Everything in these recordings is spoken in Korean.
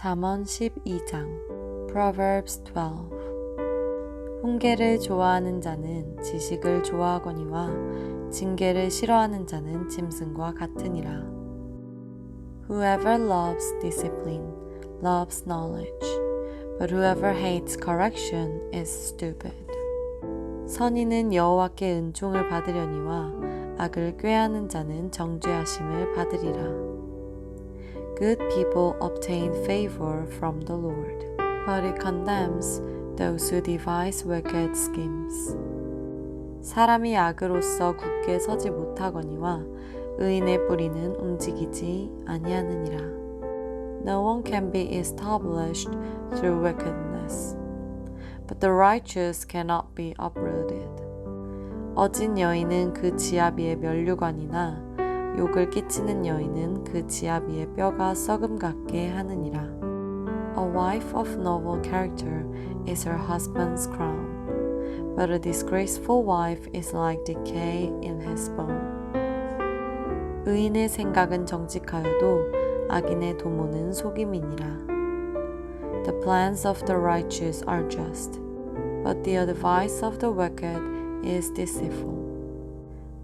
잠언 12장 Proverbs 12 훈계를 좋아하는 자는 지식을 좋아하거니와 징계를 싫어하는 자는 짐승과 같으니라. Whoever loves discipline loves knowledge, but whoever hates correction is stupid. 선인은 여호와께 은총을 받으려니와 악을 꾀하는 자는 정죄하심을 받으리라. Good people obtain favor from the Lord, but he condemns those who devise wicked schemes. 사람이 악으로서 굳게 서지 못하거니와 의인의 뿌리는 움직이지 아니하느니라. No one can be established through wickedness, but the righteous cannot be uprooted. 어진 여인은 그 지압 위에 면류관이나 욕을 끼치는 여인은 그 지압 위에 뼈가 썩음 같게 하느니라. A wife of noble character is her husband's crown, but a disgraceful wife is like decay in his bone. 의인의 생각은 정직하여도 악인의 도모는 속임이니라. The plans of the righteous are just, but the advice of the wicked is deceitful.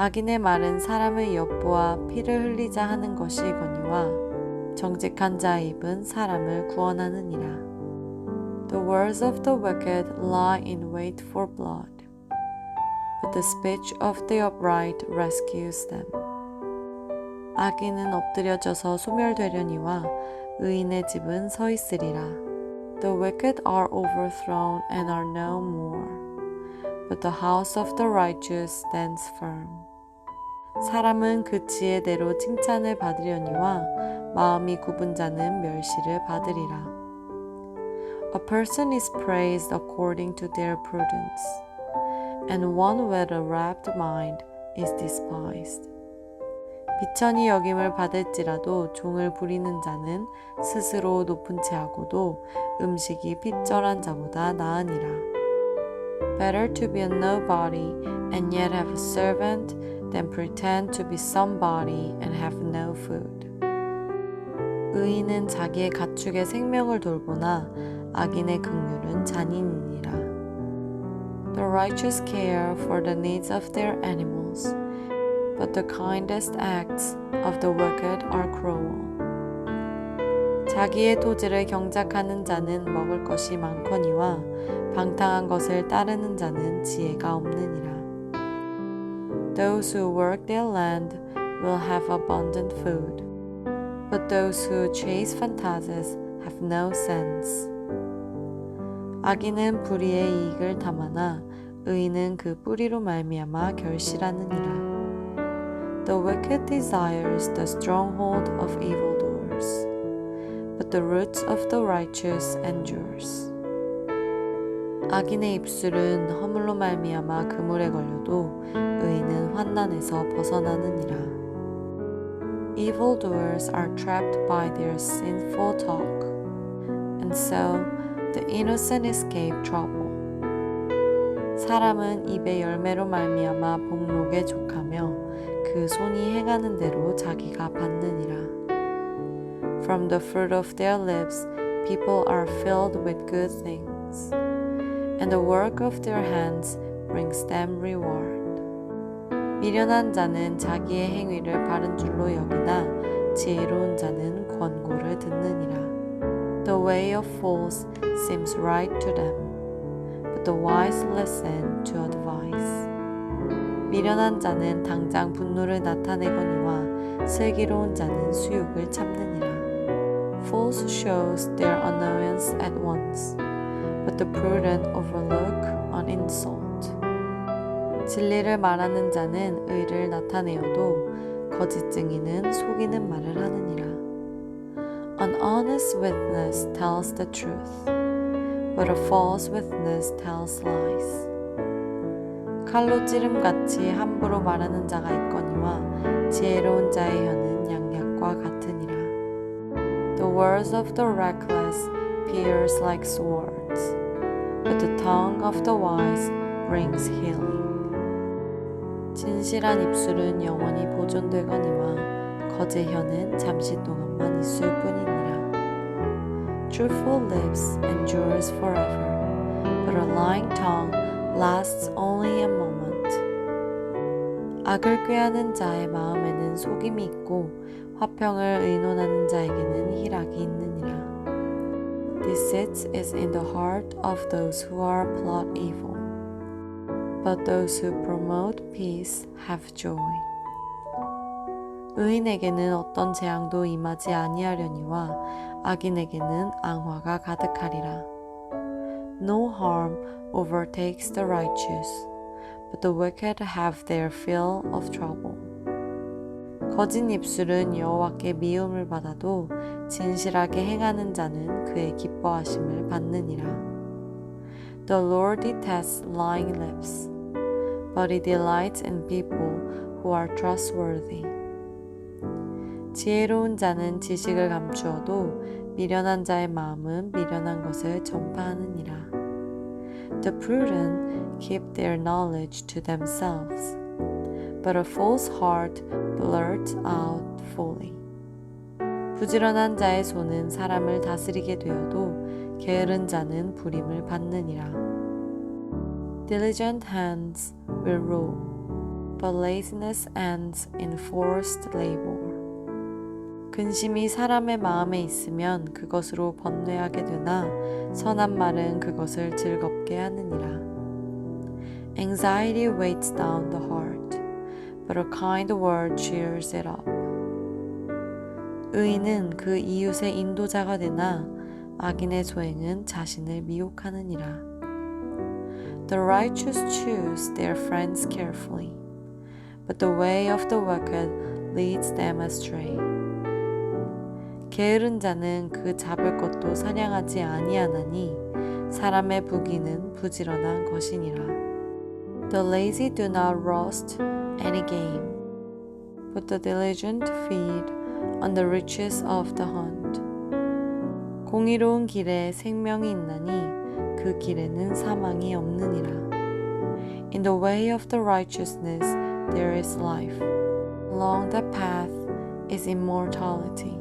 악인의 말은 사람의 엿보아 피를 흘리자 하는 것이거니와 정직한 자의 입은 사람을 구원하느니라. The words of the wicked lie in wait for blood, but the speech of the upright rescues them. 악인은 엎드려져서 소멸되려니와 의인의 집은 서 있으리라. The wicked are overthrown and are no more, but the house of the righteous stands firm. 사람은 그 지혜대로 칭찬을 받으려니와 마음이 굽은 자는 멸시를 받으리라. A person is praised according to their prudence, and one with a rapt mind is despised. 비천이 여김을 받을지라도 종을 부리는 자는 스스로 높은 채하고도 음식이 핏절한 자보다 나으니라. Better to be a nobody and yet have a servant than pretend to be somebody and have no food. 의인은 자기의 가축의 생명을 돌보나 악인의 긍휼은 잔인이니라. The righteous care for the needs of their animals, but the kindest acts of the wicked are cruel. 자기의 토지를 경작하는 자는 먹을 것이 많거니와 방탕한 것을 따르는 자는 지혜가 없느니라. Those who work their land will have abundant food, but those who chase fantasies have no sense. 악인은 불의의 이익을 담아나 의인은 그 뿌리로 말미암아 결실하느니라. The wicked desires the stronghold of evildoers, the roots of the righteous endures. 악인의 입술은 허물로 말미암아 그물에 걸려도 의인은 환난에서 벗어나느니라. Evildoers are trapped by their sinful talk, and so the innocent escape trouble. 사람은 입의 열매로 말미암아 복록에 족하며 그 손이 행하는 대로 자기가 받느니라. From the fruit of their lips people are filled with good things, and the work of their hands brings them reward. 미련한 자는 자기의 행위를 바른 줄로 여기나 지혜로운 자는 권고를 듣느니라. The way of fools seems right to them, but the wise listen to advice. 미련한 자는 당장 분노를 나타내거니와 슬기로운 자는 수욕을 참느니라. Fools shows their annoyance at once, but the prudent overlook an insult. 진리를 말하는 자는 의를 나타내어도 거짓 증인은 속이는 말을 하느니라. An honest witness tells the truth, but a false witness tells lies. 칼로 찌름같이 함부로 말하는 자가 있거니와 지혜로운 자의 혀는 양약과 같으니라. The words of the reckless pierce like swords, but the tongue of the wise brings healing. 진실한 입술은 영원히 보존되거니와 거제 혀는 잠시 동안만 있을 뿐이니라. truthful lips endures forever, but a lying tongue lasts only a moment. 악을 꾀하는 자의 마음에는 속임이 있고 화평을 의논하는 자에게는 희락이 있느니라. Deceit is in the heart of those who are plot evil, but those who promote peace have joy. 의인에게는 어떤 재앙도 임하지 아니하려니와 악인에게는 앙화가 가득하리라. No harm overtakes the righteous, but the wicked have their fill of trouble. 거짓 입술은 여호와께 미움을 받아도 진실하게 행하는 자는 그의 기뻐하심을 받느니라. The Lord detests lying lips, but he delights in people who are trustworthy. 지혜로운 자는 지식을 감추어도 미련한 자의 마음은 미련한 것을 전파하느니라. The prudent keep their knowledge to themselves, but a false heart blurts out folly. 부지런한 자의 손은 사람을 다스리게 되어도 게으른 자는 부림을 받느니라. Diligent hands will rule, but laziness ends in forced labor. 근심이 사람의 마음에 있으면 그것으로 번뇌하게 되나 선한 말은 그것을 즐겁게 하느니라. Anxiety weights down the heart, but a kind word cheers it up. 의인은 그 이웃의 인도자가 되나 악인의 소행은 자신을 미혹하느니라. The righteous choose their friends carefully, but the way of the wicked leads them astray. 게으른 자는 그 잡을 것도 사냥하지 아니하나니 사람의 부귀는 부지런한 것이니라. The lazy do not roast any game, but the diligent feed on the riches of the hunt. 공의로운 길에 생명이 있나니 그 길에는 사망이 없느니라. In the way of the righteousness there is life. Along the path is immortality.